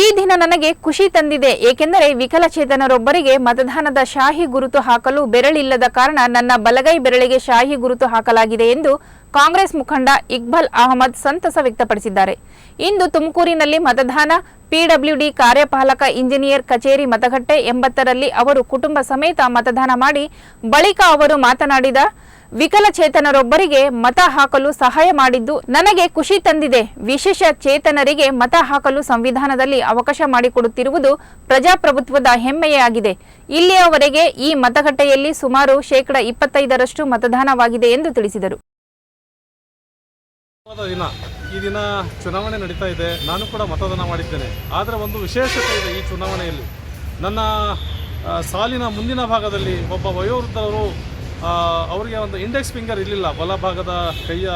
ಈ ದಿನ ನನಗೆ ಖುಷಿ ತಂದಿದೆ, ಏಕೆಂದರೆ ವಿಕಲಚೇತನರೊಬ್ಬರಿಗೆ ಮತದಾನದ ಶಾಹಿ ಗುರುತು ಹಾಕಲು ಬೆರಳಿಲ್ಲದ ಕಾರಣ ನನ್ನ ಬಲಗೈ ಬೆರಳಿಗೆ ಶಾಹಿ ಗುರುತು ಹಾಕಲಾಗಿದೆ ಎಂದು ಕಾಂಗ್ರೆಸ್ ಮುಖಂಡ ಇಕ್ಬಲ್ ಅಹಮದ್ ಸಂತಸ ವ್ಯಕ್ತಪಡಿಸಿದ್ದಾರೆ. ಇಂದು ತುಮಕೂರಿನಲ್ಲಿ ಮತದಾನ ಪಿಡಬ್ಲ್ಯೂಡಿ ಕಾರ್ಯಪಾಲಕ ಇಂಜಿನಿಯರ್ ಕಚೇರಿ ಮತಗಟ್ಟೆ ಎಂಬತ್ತರಲ್ಲಿ ಅವರು ಕುಟುಂಬ ಸಮೇತ ಮತದಾನ ಮಾಡಿ ಬಳಿಕ ಅವರು ಮಾತನಾಡಿದ, ವಿಕಲಚೇತನರೊಬ್ಬರಿಗೆ ಮತ ಹಾಕಲು ಸಹಾಯ ಮಾಡಿದ್ದು ನನಗೆ ಖುಷಿ ತಂದಿದೆ. ವಿಶೇಷ ಚೇತನರಿಗೆ ಮತ ಹಾಕಲು ಸಂವಿಧಾನದಲ್ಲಿ ಅವಕಾಶ ಮಾಡಿಕೊಡುತ್ತಿರುವುದು ಪ್ರಜಾಪ್ರಭುತ್ವದ ಹೆಮ್ಮೆಯಾಗಿದೆ. ಇಲ್ಲಿಯವರೆಗೆ ಈ ಮತಗಟ್ಟೆಯಲ್ಲಿ ಸುಮಾರು ಶೇಕಡ ಇಪ್ಪತ್ತೈದರಷ್ಟು ಮತದಾನವಾಗಿದೆ ಎಂದು ತಿಳಿಸಿದರು. ದಿನ. ಈ ದಿನ ಚುನಾವಣೆ ನಡೀತಾ ಇದೆ. ನಾನು ಕೂಡ ಮತದಾನ ಮಾಡಿದ್ದೇನೆ. ಆದರೆ ಒಂದು ವಿಶೇಷತೆ ಇದೆ ಈ ಚುನಾವಣೆಯಲ್ಲಿ. ನನ್ನ ಸಾಲಿನ ಮುಂದಿನ ಭಾಗದಲ್ಲಿ ಒಬ್ಬ ವಯೋವೃದ್ಧರು ಅವರಿಗೆ ಒಂದು ಇಂಡೆಕ್ಸ್ ಫಿಂಗರ್ ಇರಲಿಲ್ಲ. ಬಲ ಭಾಗದ ಕೈಯ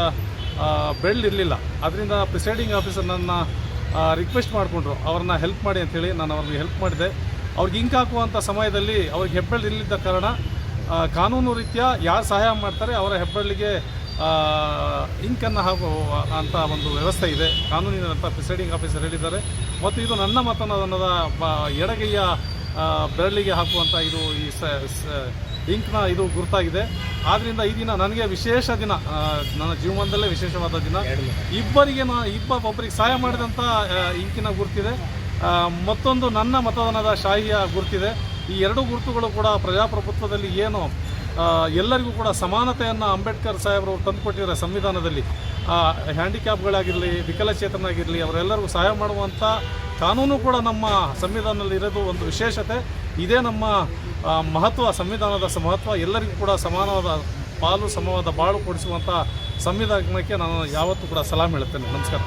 ಬೆಳ್ಳು ಇರಲಿಲ್ಲ. ಅದರಿಂದ ಪ್ರಿಸೈಡಿಂಗ್ ಆಫೀಸರ್ ನನ್ನ ರಿಕ್ವೆಸ್ಟ್ ಮಾಡಿಕೊಂಡ್ರು. ಅವ್ರನ್ನ ಹೆಲ್ಪ್ ಮಾಡಿ ಅಂಥೇಳಿ ನಾನು ಅವ್ರಿಗೆ ಹೆಲ್ಪ್ ಮಾಡಿದೆ. ಅವ್ರಿಗೆ ಇಂಕ್ ಹಾಕುವಂಥ ಸಮಯದಲ್ಲಿ ಅವ್ರಿಗೆ ಹೆಬ್ಬಳ್ಳಿ ಇರಲಿದ್ದ ಕಾರಣ ಕಾನೂನು ರೀತಿಯ ಯಾರು ಸಹಾಯ ಮಾಡ್ತಾರೆ ಅವರ ಹೆಬ್ಬೆರಳಿಗೆ ಇಂಕನ್ನು ಹಾಕುವ ಅಂತ ಒಂದು ವ್ಯವಸ್ಥೆ ಇದೆ. ಕಾನೂನಿನಂತ ಪ್ರಿಸೈಡಿಂಗ್ ಆಫೀಸರ್ ಹೇಳಿದ್ದಾರೆ. ಮತ್ತು ಇದು ನನ್ನ ಮತದಾನದ ಬ ಎಡಗೈಯ ಬೆರಳಿಗೆ ಹಾಕುವಂಥ ಇದು ಈ ಇಂಕ್ನ ಇದು ಗುರುತಾಗಿದೆ. ಆದ್ದರಿಂದ ಈ ದಿನ ನನಗೆ ವಿಶೇಷ ದಿನ ನನ್ನ ಜೀವನದಲ್ಲೇ ವಿಶೇಷವಾದ ದಿನ. ಇಬ್ಬರಿಗೆ ನಾ ಇಬ್ಬ ಒಬ್ಬರಿಗೆ ಸಹಾಯ ಮಾಡಿದಂಥ ಇಂಕಿನ ಗುರುತಿದೆ. ಮತ್ತೊಂದು ನನ್ನ ಮತದಾನದ ಶಾಹಿಯ ಗುರುತಿದೆ. ಈ ಎರಡು ಗುರುತುಗಳು ಕೂಡ ಪ್ರಜಾಪ್ರಭುತ್ವದಲ್ಲಿ ಏನು ಎಲ್ಲರಿಗೂ ಕೂಡ ಸಮಾನತೆಯನ್ನು ಅಂಬೇಡ್ಕರ್ ಸಾಹೇಬರು ತಂದುಕೊಟ್ಟಿದ್ದಾರೆ ಸಂವಿಧಾನದಲ್ಲಿ ಹ್ಯಾಂಡಿಕ್ಯಾಪ್ಗಳಾಗಿರಲಿ ವಿಕಲಚೇತನಾಗಿರಲಿ ಅವರೆಲ್ಲರಿಗೂ ಸಹಾಯ ಮಾಡುವಂಥ ಕಾನೂನು ಕೂಡ ನಮ್ಮ ಸಂವಿಧಾನದಲ್ಲಿ ಇರೋದು ಒಂದು ವಿಶೇಷತೆ. ಇದೇ ನಮ್ಮ ಮಹತ್ವ, ಸಂವಿಧಾನದ ಮಹತ್ವ, ಎಲ್ಲರಿಗೂ ಕೂಡ ಸಮಾನವಾದ ಪಾಲು, ಸಮವಾದ ಬಾಳು ಕೊಡಿಸುವಂಥ ಸಂವಿಧಾನಕ್ಕೆ ನಾನು ಯಾವತ್ತೂ ಕೂಡ ಸಲಾಮ್ ಹೇಳುತ್ತೇನೆ. ನಮಸ್ಕಾರ.